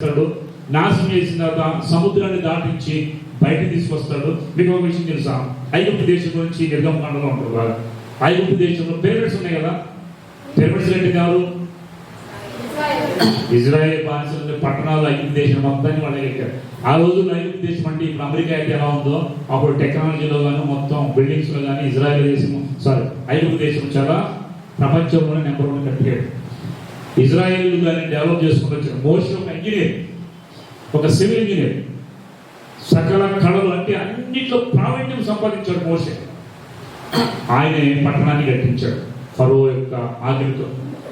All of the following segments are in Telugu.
చేస్తాడు. నాశనం చేసిన తర్వాత సముద్రాన్ని దాటించి బయట తీసుకొస్తాడు. మీకు ఒక విషయం తెలుసా? ఐగుప్తు దేశం గురించి నిర్గమకాండలో ఉంటారు బాగా. ఐగుప్తు దేశంలో పిరమిడ్స్ ఉన్నాయి కదా? పిరమిడ్స్ ఏంటి కాదు ఇజ్రాయేల్ బానిసలు పట్టణాలు ఐగుప్తు దేశం మొత్తాన్ని వాళ్ళు ఎక్కారు ఆ రోజు ఐగుప్తు దేశం అంటే ఇప్పుడు అమెరికా అయితే ఎలా ఉందో అప్పుడు టెక్నాలజీలో కానీ మొత్తం బిల్డింగ్స్లో కానీ ఇజ్రాయేల్ దేశం సారీ ఐగుప్తు దేశం చాలా ప్రపంచంలోనే నెంబర్ వన్ కట్టాడు ఇజ్రాయెల్ దాన్ని డెవలప్ చేసుకుని వచ్చిన మోషి ఒక ఇంజనీర్ ఒక సివిల్ ఇంజనీర్ సకల కళలు అంటే అన్నింటిలో ప్రావీణ్యం సంపాదించాడు మోసే ఆయనే పట్టణాన్ని కట్టించాడు. ఫరో యొక్క ఆకలితో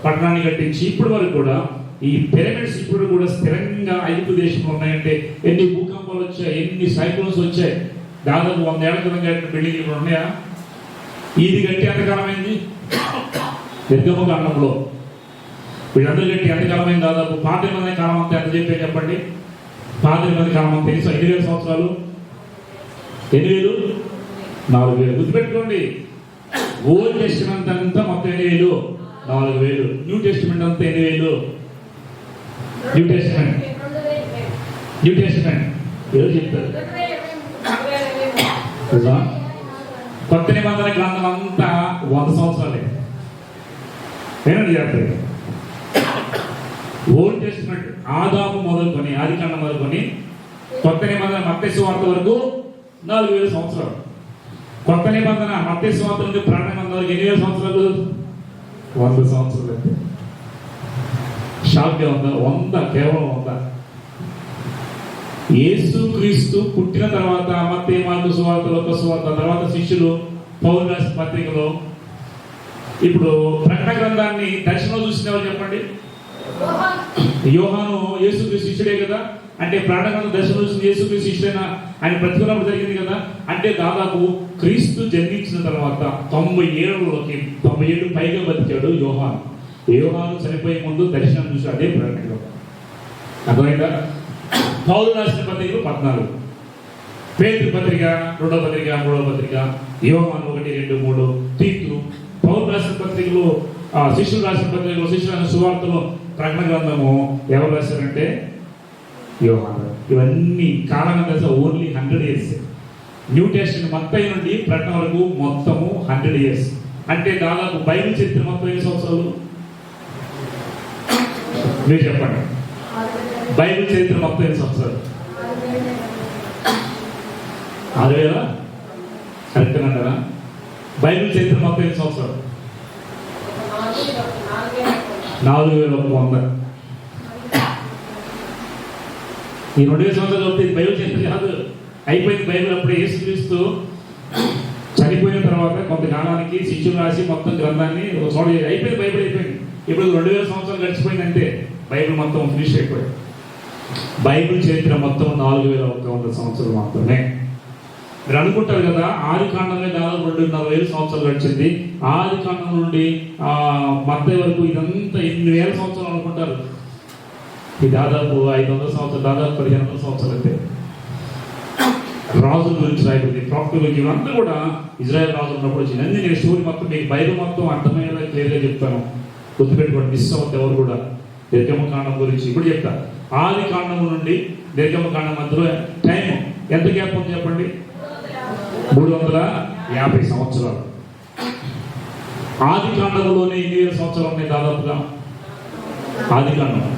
పట్టణాన్ని కట్టించి ఇప్పటి వరకు కూడా ఈ పిరమిడ్స్ ఇప్పుడు కూడా స్థిరంగా ఐదు దేశంలో ఉన్నాయంటే ఎన్ని భూకంపాలు వచ్చాయి ఎన్ని సైక్లోన్స్ వచ్చాయి దాదాపు వంద ఏళ్ళ క్రితం కట్టిన బిల్డింగ్ ఇప్పుడు ఉన్నాయా? ఇది కట్టి ఎంతకాలమైంది నిర్గమ అన్నంలో వీళ్ళందరూ కట్టి ఎంతకాలమైంది దాదాపు పాత మంది కాలం అంతా ఎంత చెప్పే చెప్పండి? పాత మంది కాలం అంతా ఎన్ని ఎన్ని వేల సంవత్సరాలు? ఎన్ని వేలు? నాలుగు వేలు. గుర్తుపెట్టుకోండి. ఓల్డ్ టెస్టిమెంట్ అంతా మొత్తం ఎన్ని వేలు? నాలుగు వేలు. న్యూ టెస్టిమెంట్ అంతా ఎన్ని వేలు? New testament. New testament. ఏదో చెప్తారు? కొత్త నిబంధన గ్రంథం అంతా వంద సంవత్సరాలే. నేను చెప్తారు ఓల్డ్ టెస్ట్మెంట్ ఆదాము మొదలుకొని ఆదికాండం మొదలుకొని కొత్త నిబంధన మత్స్య వార్త వరకు నాలుగు వేల సంవత్సరాలు. కొత్త నిబంధన మత్స్య వార్త నుండి ప్రారంభం వరకు ఎన్ని వేల సంవత్సరాలు? వంద సంవత్సరాలు అంతే షాక్గా ఉందా? వంద కేవలం వంద. యేసు క్రీస్తు పుట్టిన తర్వాత మత్తే మార్కు సువార్త లోక సువార్త తర్వాత శిష్యులు పౌరు పత్రికలో ఇప్పుడు ప్రకటన గ్రంథాన్ని దర్శనం చూసిన ఎవరు చెప్పండి యోహాను యేసుక్రీస్తు శిష్యుడే కదా? అంటే ప్రాణగ్రంథ దర్శనం చూసిన యేసుక్రీస్తు శిష్యుడైన ఆయన బ్రతుకున్నప్పుడు జరిగింది కదా? అంటే దాదాపు క్రీస్తు జన్మించిన తర్వాత తొంభై ఏళ్ళలోకి తొంభై ఏళ్ళు పైగా బతికాడు యోహాను. యోహాను చనిపోయే ముందు దర్శనం చూసి అదే ప్రకటన అర్థమైందా? పౌరు రాసిన పత్రికలు పద్నాలుగు. పేరు పత్రిక రెండో పత్రిక మూడో పత్రిక యోహాను ఒకటి రెండు మూడు తీర్పు పౌరు రాసిన పత్రికలు శిష్యులు రాసిన పత్రికలు శిష్యులు రాసిన ప్రకటన గ్రంథము ఎవరు రాశారంటే? యోహాను. ఇవన్నీ కాలంగా only hundred years new test మొత్తం నుండి ప్రకటన వరకు మొత్తము హండ్రెడ్ ఇయర్స్ అంటే దాదాపు బైబిల్ చరిత్ర మొత్తం ఎన్ని సంవత్సరాలు? మీరు చెప్పండి. బైబిల్ చరిత్ర మొత్తం ఎన్ని సంవత్సరాలు? ఆరు వేల? కరెక్ట్ అంటారా బైబిల్ చరిత్ర మొత్తం ఎన్ని సంవత్సరాలు? నాలుగు వేల ఒక వంద ఈ రెండు వేల సంవత్సరాలు చదివితే ఇది బైబిల్ చరిత్ర కాదు. అయిపోయింది బైబిల్ అప్పుడే యేసుక్రీస్తు చనిపోయిన తర్వాత కొంతకాలానికి శిష్యులు రాసి మొత్తం గ్రంథాన్ని ఒక చోట అయిపోయింది బైబిల్ అయిపోయింది. ఇప్పుడు రెండు వేల సంవత్సరాలు గడిచిపోయింది అంటే బైబిల్ మొత్తం ఫినిష్ అయిపోయింది. బైబిల్ చరిత్ర మొత్తం నాలుగు వేల ఒక వంద సంవత్సరాలు మాత్రమే. మీరు అనుకుంటారు కదా ఆది కాండమే దాదాపు రెండున్నర వేల సంవత్సరాలు గడిచింది. ఆది కాండం నుండి మత్త వరకు ఇదంతా ఎనిమిది వేల సంవత్సరాలు అనుకుంటారు? ఇది దాదాపు ఐదు వందల సంవత్సరాలు దాదాపు పదిహేను వందల సంవత్సరాలు అయితే రాజుల గురించి రాయబడింది. ప్రాఫిట్ గురించి ఇవంతా కూడా ఇజ్రాయెల్ రాజు ఉన్నప్పుడు వచ్చింది. అన్ని నేను స్టోరీ మొత్తం మీకు బైబిల్ మొత్తం అర్థమయ్యేలా క్లియర్గా చెప్తాను. గుర్తుపెట్టుకోండి మిస్ అవుతుంది ఎవరు కూడా. దీర్ఘమ కాండం గురించి ఇప్పుడు చెప్తా. ఆది కాండం నుండి దీర్ఘమ కాండం మధ్యలో టైం ఎంత గ్యాప్ ఉంది చెప్పండి? మూడు వందల యాభై సంవత్సరాలు. ఆది కాండంలోనే ఎన్ని వేల సంవత్సరాలు ఉన్నాయి దాదాపుగా? ఆది కాండం.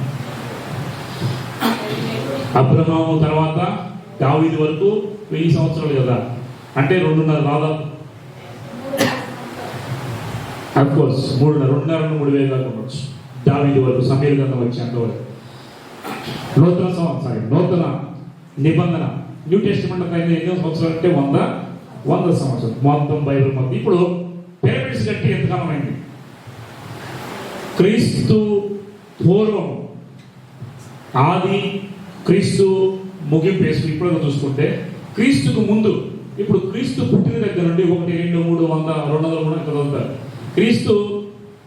అబ్రహాము తర్వాత దావీది వరకు వెయ్యి సంవత్సరాలు కదా? అంటే రెండున్నర దాదాపు. అఫ్కోర్స్ మూడున్నర రెండున్నర మూడు వేలు దాకా ఉండొచ్చు. దావీది వరకు సమీర్ గంధం వచ్చేంత వరకు. నూతన సంవత్సరం సారీ నూతన నిబంధన. న్యూ టెస్ట్మెంట్ పైన ఎన్నో సంవత్సరాలు అంటే వంద వంద సంవత్సరం మొత్తం బైబిల్ మొత్తం. ఇప్పుడు పిరమిడ్స్ కట్టి ఎంతకాలం అయింది క్రీస్తు పూర్వం ఆది క్రీస్తు ముగింపు వేసుకుని ఇప్పుడు చూసుకుంటే క్రీస్తుకు ముందు ఇప్పుడు క్రీస్తు పుట్టిన దగ్గర నుండి ఒకటి రెండు మూడు వంద రెండు వందల కూడా ఇక్కడ చదువుతారు క్రీస్తు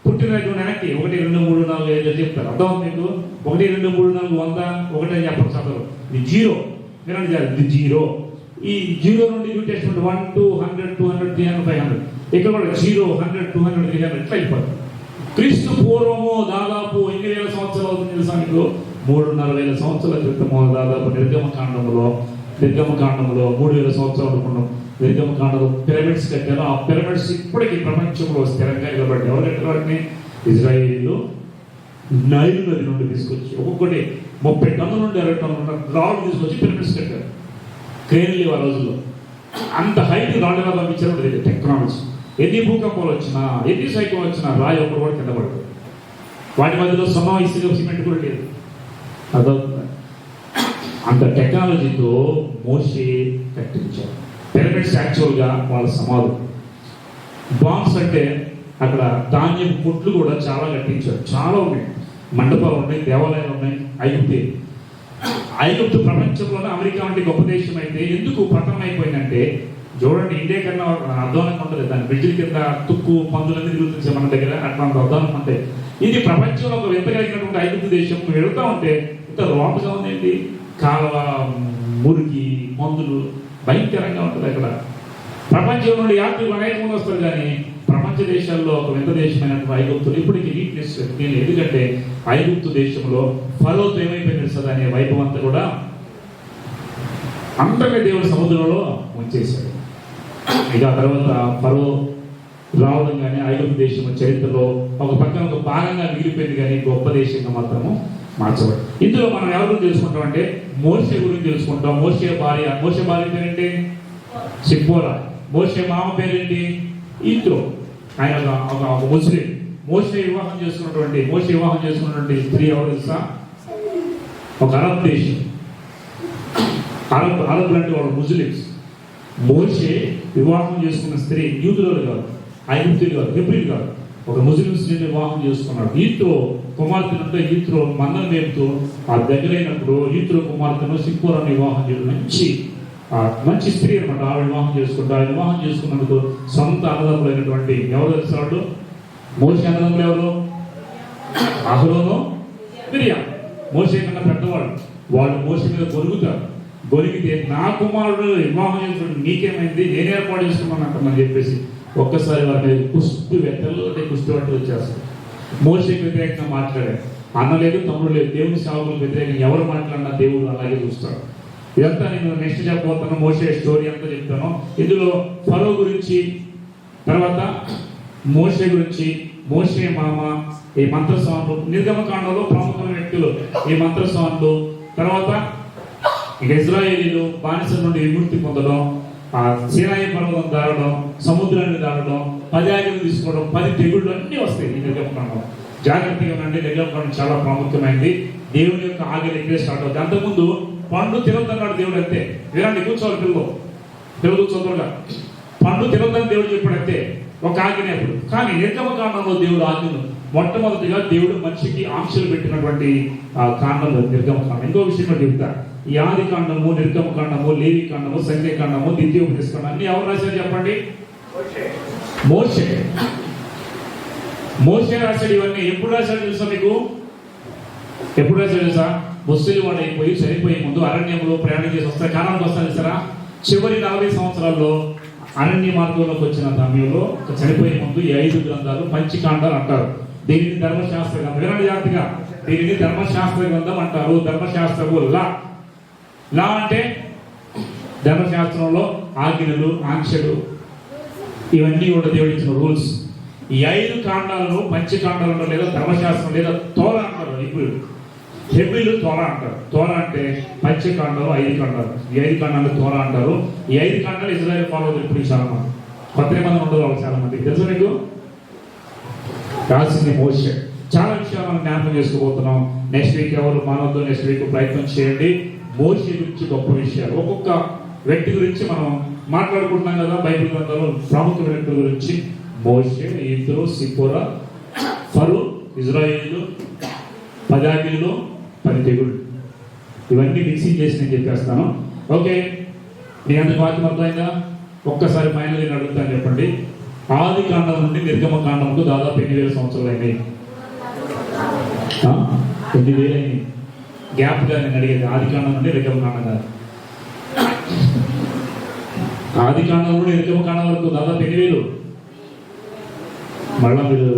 పుట్టిన దగ్గర వెనక్కి ఒకటి రెండు మూడు నాలుగు ఐదు చెప్తారు. అర్థం మీకు? ఒకటి రెండు మూడు నాలుగు వంద ఒకటి అని చెప్పరు చదవరు. ఇది జీరో. వినండి ఇది జీరో. ఈ జీరో నుండి new one two hundred two hundred three hundred five hundred. ఇక్కడ కూడా zero hundred two hundred three hundred ఇట్లా అయిపోతుంది క్రీస్తు పూర్వము దాదాపు ఎన్ని వేల సంవత్సరాలు అవుతుంది తెలుసా మీకు? మూడున్నర వేల సంవత్సరాల క్రితము దాదాపు నిర్గమ కాండంలో నిర్గమ కాండంలో మూడు వేల సంవత్సరాలు అనుకున్నాం నిర్గమ కాండంలో పిరమిడ్స్ కట్టారు. ఆ పిరమిడ్స్ ఇప్పటికీ ప్రపంచంలో స్థిరంగా నిలబడి ఎవరు కట్టారు వాటిని? ఇజ్రాయేలీలు నైలు నది నుండి తీసుకొచ్చి ఒక్కొక్కటి ముప్పై టన్నుల నుండి అరవై టన్నుల రాళ్ళు తీసుకొచ్చి పిరమిడ్స్ కట్టారు. క్రేన్ లేవు ఆ రోజుల్లో. అంత హైట్ రాళ్ళు పంపించారు లేదు టెక్నాలజీ ఎన్ని భూకంపాలు వచ్చినా ఎన్ని సైకిల్ వచ్చినా రాయి ఒకరు కూడా కింద పడదు వాటి మధ్యలో సున్నం ఇసుక సిమెంట్ కూడా లేదు. అదవుతుంది అంత టెక్నాలజీతో మోసే కట్టించారు పిరమిడ్స్ యాక్చువల్గా వాళ్ళ సమాధులు బాంబ్స్ అంటే అక్కడ ధాన్యం పుట్లు కూడా చాలా కట్టించారు చాలా ఉన్నాయి. మండపాలు ఉన్నాయి దేవాలయాలు ఉన్నాయి అయితే ఐగుప్తు ప్రపంచంలోనే అమెరికా వంటి గొప్ప దేశం అయితే ఎందుకు పతనం అయిపోయిందంటే చూడండి ఇండియా కన్నా అర్థానికి ఉంటుంది. దాని బ్రిడ్జిల కింద తుక్కు పందులన్నీ తిరుగుతుంది మన దగ్గర అట్లాంటి అర్థానం అంటే ఇది ప్రపంచంలో ఒక వింత కలిగినటువంటి ఐగుప్తు దేశం. వెళుతూ ఉంటే ఇంత రోపగా ఉందండి కాలువ మురికి మందులు భయంకరంగా ఉంటుంది అక్కడ. ప్రపంచం నుండి యాత్రికులు అనేక మంది వస్తారు కానీ ప్రపంచ దేశాల్లో ఒక వింత దేశమైనటువంటి ఐగుప్తులు ఇప్పటికీ వీక్నెస్ నేను ఎందుకంటే ఐగుప్తు దేశంలో ఫరోతో ఏమైపోయింది సార్ అనే వైభవం అంతా కూడా అందరినీ దేవుడు సముద్రంలో ఉంచేశాడు ఇక ఆ తర్వాత ఫరో రావడం కానీ ఐగుప్తు దేశం చరిత్రలో ఒక పక్కన ఒక భాగంగా మిగిలిపోయింది కానీ గొప్ప దేశంగా మాత్రము మార్చబడి ఇందులో మనం ఎవరు తెలుసుకుంటాం అంటే మోసే గురించి తెలుసుకుంటాం. మోసే భార్య మోర్షే భార్య పేరేంటి? సిప్పోరా. మోసే మామ పేరేంటి? ఈత్రో ఆయన ఒక- ఒక ఒక ముస్లిం మోసే వివాహం చేసుకున్నటువంటి మోసే వివాహం చేసుకున్నటువంటి స్త్రీ ఎవరు తెలుసా? ఒక అరబ్ దేశం. అరబ్ అరబ్ లాంటి వాళ్ళు ముస్లిమ్స్. మోసే వివాహం చేసుకున్న స్త్రీ యూదులు కాదు ఐగుప్తులు కాదు హెబ్రిల్ కాదు. ఒక ముస్లిం స్త్రీని వివాహం చేసుకున్నాడు. ఈత్రో కుమార్తెనుంటే ఈత్రో మందం వేపుతూ ఆ దగ్గరైనప్పుడు ఈత్రో కుమార్తెను సిక్కురాన్ని వివాహం చేయడం మంచి మంచి స్త్రీ అనమాట ఆవిడ వివాహం చేసుకుంటా ఆ వివాహం చేసుకున్నందుకు సొంత అన్నదమ్ములైనటువంటి ఎవరు తెలుసు వాళ్ళు? మోసే అన్నదమ్ములు ఎవరు? అహరోను? మిరియా మోసే కన్నా పెద్దవాళ్ళు. వాళ్ళు మోసే మీద గొరుగుతారు. గొరిగితే నా కుమారుడు వివాహం చేసుకుంటే నీకేమైంది? నేను ఏర్పాటు చేసుకున్నాను అంటామని చెప్పేసి ఒక్కసారి వారి మీద కుస్తు వెత్తలు కుస్తు వంటలు వచ్చేస్తారు. మోసకి వ్యతిరేకంగా మాట్లాడారు. అన్న లేదు తమ్ముడు లేదు. దేవుని సేవకులకు వ్యతిరేకంగా ఎవరు మాట్లాడినా దేవుడు అలాగే చూస్తాడు. ఇదంతా నేను నెక్స్ట్ చెప్పబోతాను మోసే స్టోరీ అంతా చెప్తాను. ఇందులో ఫరో గురించి తర్వాత మోసే గురించి మోసే మామ ఈ మంత్రస్వాములు నిర్గమకాండంలో ప్రముఖమైన వ్యక్తులు ఈ మంత్రస్వాములు. తర్వాత ఇక ఇజ్రాయేలీలు బానిస నుండి విముక్తి పొందడం ఆ సీనాయి పర్వతం దారడం సముద్రాన్ని దారడం పది ఆజ్ఞలు తీసుకోవడం పది తెగుళ్ళు అన్నీ వస్తాయి ఈ నిర్గమకాండం జాగ్రత్తగా ఉండండి నిర్గమకాండం చాలా ప్రాముఖ్యమైనది దేవుని యొక్క ఆగలి ఎక్కడే స్టార్ట్ అవుతుంది అంతకుముందు పండు తినొద్దన్నాడు దేవుడు అంతే. వినండి కూర్చోవాలి పిల్లలు. పిల్లలు చదువుగా పండు తినొద్దని దేవుడు చెప్పాడు అంతే. ఒక ఆజ్ఞ కానీ కానీ నిర్గమకాండంలో దేవుడు ఆజ్ఞలు మొట్టమొదటిగా దేవుడు మనిషికి ఆంక్షలు పెట్టినటువంటి ఆ కాండంలో నిర్గమకాండం ఇంకో విషయం చెప్తా. ఈ ఆది కాండము నిర్గమ కాండము లేవి కాండము సంఖ్య కాండము ద్వితీయోపదేశ కాండం. అన్ని ఎవరు రాశారు చెప్పండి? మోసే మోసే రాశాడు ఇవన్నీ. ఎప్పుడు రాశాడు తెలుసా మీకు? ఎప్పుడు తెలుసా? బస్సులు వాడైపోయి చనిపోయే ముందు అరణ్యంలో ప్రయాణం చేసి వస్తే కాలానికి వస్తారు సరా చివరి నలభై సంవత్సరాల్లో అరణ్య మార్గంలోకి వచ్చిన సమయంలో చనిపోయే ముందు ఈ ఐదు గ్రంథాలు పంచకాండాలు అంటారు. దీనిని ధర్మశాస్త్ర గ్రంథం. వినండి జాగ్రత్తగా. దీనిని ధర్మశాస్త్ర గ్రంథం అంటారు. ధర్మశాస్త్రము లా. లా అంటే ధర్మశాస్త్రంలో ఆజ్ఞలు ఆంక్షలు ఇవన్నీ కూడా దేవుడు ఇచ్చిన రూల్స్. ఈ ఐదు కాండాలను పంచకాండాలు లేదా ధర్మశాస్త్రం లేదా తోల అంటారు. ఇప్పుడు హెబ్రిలు తోర అంటారు. తోర అంటే పంచకాండాలు ఐదు కాండాలు. ఈ ఐదు కాండాలు తోర అంటారు. ఈ ఐదు కాండాలు ఇజ్రాయల్ ఫాలో ఇప్పుడు చాలా మంది కొత్త నిబంధన ఉండదు వాళ్ళు చాలా మంది తెలుసు నీకు రాసింది మోసే చాలా విషయాలు మనం జ్ఞాపకం చేసుకోబోతున్నాం. నెక్స్ట్ వీక్ ఎవరు మానవద్దు నెక్స్ట్ వీక్ ప్రయత్నం చేయండి. మోసే గురించి గొప్ప విషయాలు. ఒక్కొక్క వ్యక్తి గురించి మనం మాట్లాడుకుంటున్నాం కదా బైబిల్ గ్రంథంలో ప్రముఖ వ్యక్తుల గురించి. మోసే ఇద్దరు సిపోరా ఫరు ఇజ్రాయిల్ పదాగిలు పది తెగుళ్ళు. ఇవన్నీ మిక్సింగ్ చేసి నేను చెప్పేస్తాను. ఓకే? మీ అందరికి వాక్యం అర్థమైందా? ఒక్కసారి ఫైనల్ నేను అడుగుతాను చెప్పండి. ఆది కాండం నుండి నిర్గమ కాండంకు దాదాపు ఎన్ని వేల సంవత్సరాలు అయినాయి ఎన్ని వేలు అయినాయి గ్యాప్గా నేను అడిగేది ఆది కాండం నుండి నిర్గమ కాండం కాదు. ఆది కాండం నుండి నిర్గమ కాండం వరకు దాదాపు ఎన్ని వేలు? మళ్ళా మీరు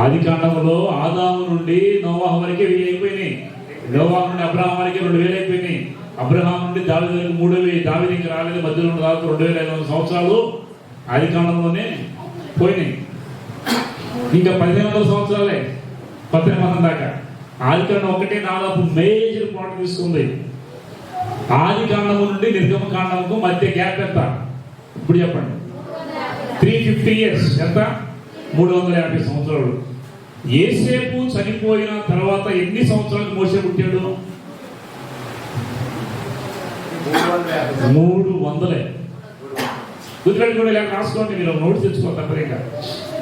ఆది కాండంలో ఆదాము నుండి నోవాహం వరకే వెయ్యి అయిపోయినాయి నోవాహు నుండి అబ్రహాం వరకే రెండు వేలు అయిపోయినాయి. అబ్రహాం నుండి దావి వరకు మూడు వేలు దావిదికి రాలేదు మధ్యలో ఉన్న దాదాపు రెండు వేల ఐదు వందల సంవత్సరాలు ఆది కాండంలోనే పోయినాయి. ఇంకా పదిహేను వందల సంవత్సరాలే పద్దెనిమిది దాకా. ఆది కాండం ఒకటే దాదాపు మేజర్ పాయింట్ తీసుకుంది. ఆది కాండము నుండి నిర్గమ కాండముకు మధ్య గ్యాప్ ఎంత? ఇప్పుడు చెప్పండి. త్రీ ఫిఫ్టీ ఇయర్స్ ఎంత? మూడు వందల యాభై సంవత్సరాలు. ఏసేపు చనిపోయిన తర్వాత ఎన్ని సంవత్సరాలకు మోసే పుట్టాడు? మూడు వందలే గుర్తుపెట్టుకోండి ఇలా రాసుకోండి మీరు నోట్ తెచ్చుకోండి తప్పలేక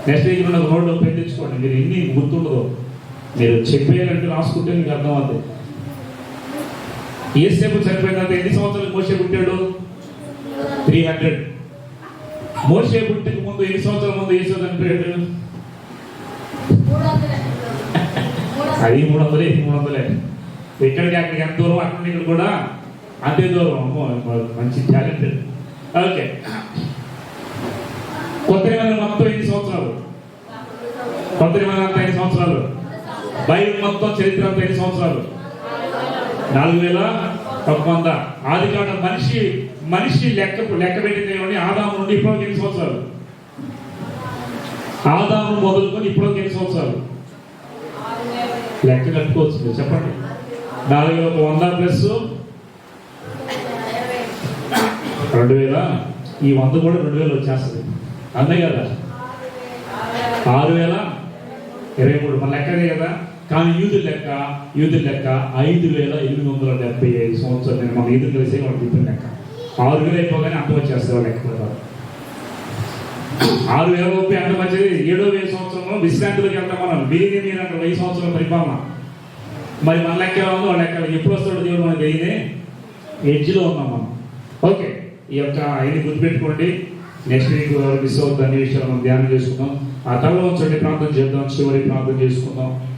నెక్స్ట్ వీక్ నుండి ఒక నోట్ తెచ్చుకోండి. మీరు ఎన్ని గుర్తుండదు. మీరు చెప్పేయాలంటే రాసుకుంటే మీకు అర్థం అవుతుంది ఏసేపు చనిపోయిన తర్వాత ఎన్ని సంవత్సరాలు మోసే పుట్టాడు? Three hundred. మోసే పుట్టిక ముందు ఎన్ని సంవత్సరాల ముందు ఏసో చనిపోయాడు అది మూడు వందలే ఇది మూడు వందలే ఇక్కడికి అక్కడికి ఎంత దూరం అక్కడ ఇక్కడ కూడా అంతే దూరం. మంచి టాలెంట్. ఓకే. కొత్త మొత్తం ఎన్ని సంవత్సరాలు? కొత్త అంతా ఎన్ని సంవత్సరాలు? బైబిల్ మొత్తం చరిత్ర అంతా ఎన్ని సంవత్సరాలు? నాలుగు వేల ఒక వంద ఆది కాండం మనిషి మనిషి లెక్క లెక్క పెట్టింది ఆదాము నుండి ఇప్పటికి ఎన్ని సంవత్సరాలు? ఆదాము మొదలుకొని ఇప్పటికి ఎన్ని సంవత్సరాలు? లెక్క కట్టుకోవచ్చు చెప్పండి. నాలుగు ఒక వంద ప్లస్ రెండు వేల? ఈ వంద కూడా రెండు వేలు వచ్చేస్తుంది. అంతే కదా? ఆరు వేల? ఇరవై మూడు. మన లెక్కనే కదా? కానీ యూత్ లెక్క యూత్ లెక్క ఐదు వేల ఎనిమిది వందల డెబ్బై ఐదు సంవత్సరాలు. నేను మన ఈదులు కలిసే వాళ్ళు చెప్పిన లెక్క. ఆరు అయిపోగానే అంత వచ్చేస్తారు ఎక్కువ లెక్క ఆరు వేల రూపాయలు అంత మంచిది ఏడో వెయ్యి సంవత్సరంలో విశ్రాంతిలోకి వెళ్తాం మనం. వీరి మీరు అంటే. వెయ్యి సంవత్సరం పరిపాలన. మరి మన లెక్క ఎలా ఉందో వాళ్ళ లెక్క ఎప్పుడు వస్తాడు దేవుడు మనకి తెలియదే. ఎడ్జ్లో ఉన్నాం మనం. ఓకే. ఈ యొక్క ఐదు గుర్తుపెట్టుకోండి. నెక్స్ట్ వీక్ మిస్ అవుతుంది అన్ని విషయాలు మనం ధ్యానం చేసుకుందాం. ఆ తర్వాత ఉంచండి ప్రాంతం చేద్దాం. చివరి ప్రాంతం చేసుకుందాం.